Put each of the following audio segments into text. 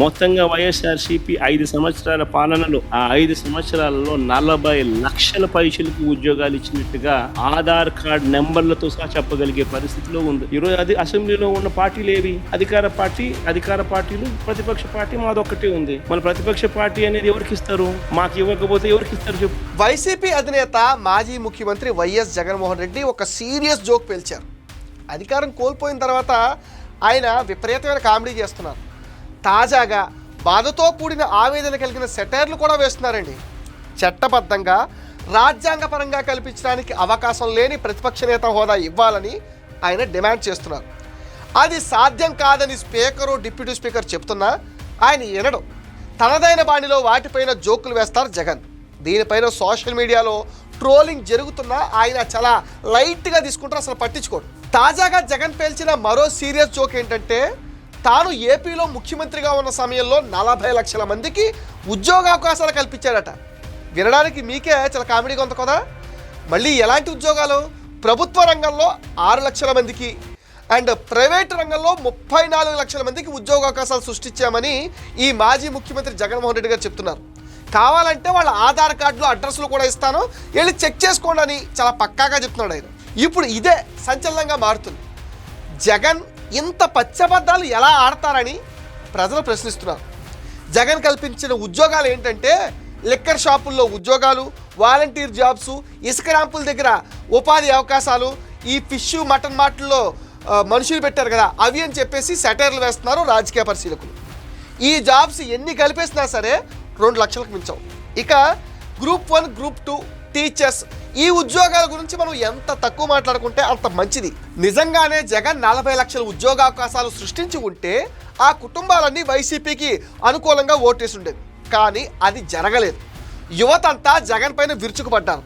మొత్తంగా వైఎస్ఆర్సీపీ ఐదు సంవత్సరాల పాలనలో ఆ ఐదు సంవత్సరాలలో నలభై లక్షల పైసలకు ఉద్యోగాలు ఇచ్చినట్టుగా ఆధార్ కార్డ్ నెంబర్లతో సహా చెప్పగలిగే పరిస్థితిలో ఉంది. ఈరోజు అది అసెంబ్లీలో ఉన్న పార్టీలు ఏవి? అధికార పార్టీ అధికార పార్టీలు ప్రతిపక్ష పార్టీ మాదొక్కటే ఉంది. మన ప్రతిపక్ష పార్టీ అనేది ఎవరికి ఇస్తారు? మాకు ఇవ్వకపోతే ఎవరికి ఇస్తారు చెప్పు. వైసీపీ అధినేత మాజీ ముఖ్యమంత్రి వైఎస్ జగన్మోహన్ రెడ్డి ఒక సీరియస్ జోక్ పేల్చారు. అధికారం కోల్పోయిన తర్వాత ఆయన విపరీతమైన కామెడీ చేస్తున్నారు. తాజాగా బాధతో కూడిన ఆవేదన కలిగిన సెటైర్లు కూడా వేస్తున్నారండి. చట్టబద్ధంగా రాజ్యాంగపరంగా కల్పించడానికి అవకాశం లేని ప్రతిపక్ష నేత హోదా ఇవ్వాలని ఆయన డిమాండ్ చేస్తున్నారు. అది సాధ్యం కాదని స్పీకరు డిప్యూటీ స్పీకర్ చెప్తున్నా ఆయన వినడం. తనదైన బాణిలో వాటిపైన జోకులు వేస్తారు జగన్. దీనిపైన సోషల్ మీడియాలో ట్రోలింగ్ జరుగుతున్నా ఆయన చాలా లైట్గా తీసుకుంటారు అసలు పట్టించుకోడు. తాజాగా జగన్ పేల్చిన మరో సీరియస్ జోక్ ఏంటంటే తాను ఏపీలో ముఖ్యమంత్రిగా ఉన్న సమయంలో నలభై లక్షల మందికి ఉద్యోగావకాశాలు కల్పించాడట. వినడానికి మీకే చాలా కామెడీగా ఉంది కదా? మళ్ళీ ఎలాంటి ఉద్యోగాలు? ప్రభుత్వ రంగంలో ఆరు లక్షల మందికి అండ్ ప్రైవేట్ రంగంలో ముప్పై నాలుగు లక్షల మందికి ఉద్యోగ అవకాశాలు సృష్టించామని ఈ మాజీ ముఖ్యమంత్రి జగన్మోహన్ రెడ్డి గారు చెప్తున్నారు. కావాలంటే వాళ్ళ ఆధార్ కార్డులో అడ్రస్లు కూడా ఇస్తాను. వెళ్ళి చెక్ చేసుకోండి అని చాలా పక్కాగా చెప్తున్నాడు ఆయన. ఇప్పుడు ఇదే సంచలనంగా మారుతుంది. జగన్ ఇంత పచ్చబద్దాలు ఎలా ఆడతారని ప్రజలు ప్రశ్నిస్తున్నారు. జగన్ కల్పించిన ఉద్యోగాలు ఏంటంటే లిక్కర్ షాపుల్లో ఉద్యోగాలు వాలంటీర్ జాబ్స్ ఇసుక ర్యాంపుల దగ్గర ఉపాధి అవకాశాలు ఈ ఫిష్ మటన్ మార్ట్లో మనుషులు పెట్టారు కదా అవి అని చెప్పేసి సెటైర్లు వేస్తున్నారు రాజకీయ పరిశీలకులు. ఈ జాబ్స్ ఎన్ని కలిపేసినా సరే రెండు లక్షలకు మించవు. ఇక group one group two teachers. ఈ ఉద్యోగాల గురించి మనం ఎంత తక్కువ మాట్లాడుకుంటే అంత మంచిది. నిజంగానే జగన్ నలభై లక్షల ఉద్యోగ అవకాశాలు సృష్టించి ఉంటే ఆ కుటుంబాలన్నీ వైసీపీకి అనుకూలంగా ఓటేసి ఉండేది కానీ అది జరగలేదు. యువతంతా జగన్ పైన విరుచుకుపడ్డారు.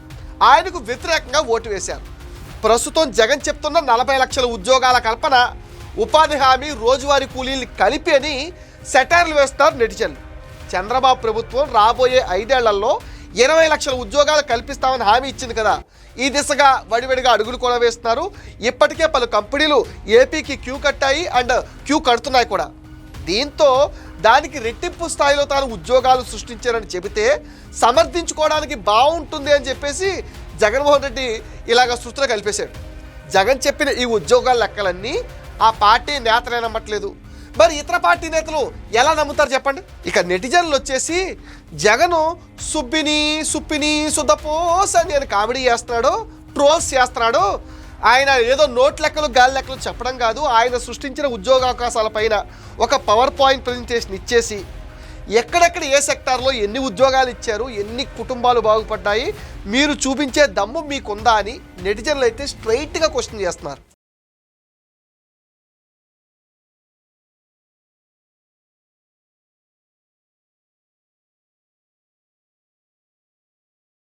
ఆయనకు వ్యతిరేకంగా ఓటు వేశారు. ప్రస్తుతం జగన్ చెప్తున్న నలభై లక్షల ఉద్యోగాల కల్పన ఉపాధి హామీ రోజువారీ కూలీలు కలిపి అని సెటైర్లు వేస్తారు నెటిజన్లు. చంద్రబాబు ప్రభుత్వం రాబోయే ఐదేళ్ళలో ఇరవై లక్షల ఉద్యోగాలు కల్పిస్తామని హామీ ఇచ్చింది కదా. ఈ దిశగా వడివడిగా అడుగులు కూడా వేస్తున్నారు ఇప్పటికే పలు కంపెనీలు ఏపీకి క్యూ కట్టాయి అండ్ క్యూ కడుతున్నాయి కూడా. దీంతో దానికి రెట్టింపు స్థాయిలో తాను ఉద్యోగాలు సృష్టించారని చెబితే సమర్థించుకోవడానికి బాగుంటుంది అని చెప్పేసి జగన్మోహన్ రెడ్డి ఇలాగ సృష్టిలో కలిపేశాడు. జగన్ చెప్పిన ఈ ఉద్యోగాల లెక్కలన్నీ ఆ పార్టీ నేతలేనమ్మట్లేదు మరి ఇతర పార్టీ నేతలు ఎలా నమ్ముతారు చెప్పండి? ఇక నెటిజన్లు వచ్చేసి జగను సుబ్బిని సుప్పిని సుద్దపోస్ అని నేను కామెడీ చేస్తున్నాడు ట్రోల్స్ చేస్తున్నాడు. ఆయన ఏదో నోట్ లెక్కలు గాలి లెక్కలు చెప్పడం కాదు. ఆయన సృష్టించిన ఉద్యోగ అవకాశాల పైన ఒక పవర్ పాయింట్ ప్రజెంటేషన్ ఇచ్చేసి ఎక్కడెక్కడ ఏ సెక్టార్లో ఎన్ని ఉద్యోగాలు ఇచ్చారు ఎన్ని కుటుంబాలు బాగుపడ్డాయి మీరు చూపించే దమ్ము మీకుందా అని నెటిజన్లు అయితే స్ట్రైట్గా క్వశ్చన్ చేస్తున్నారు.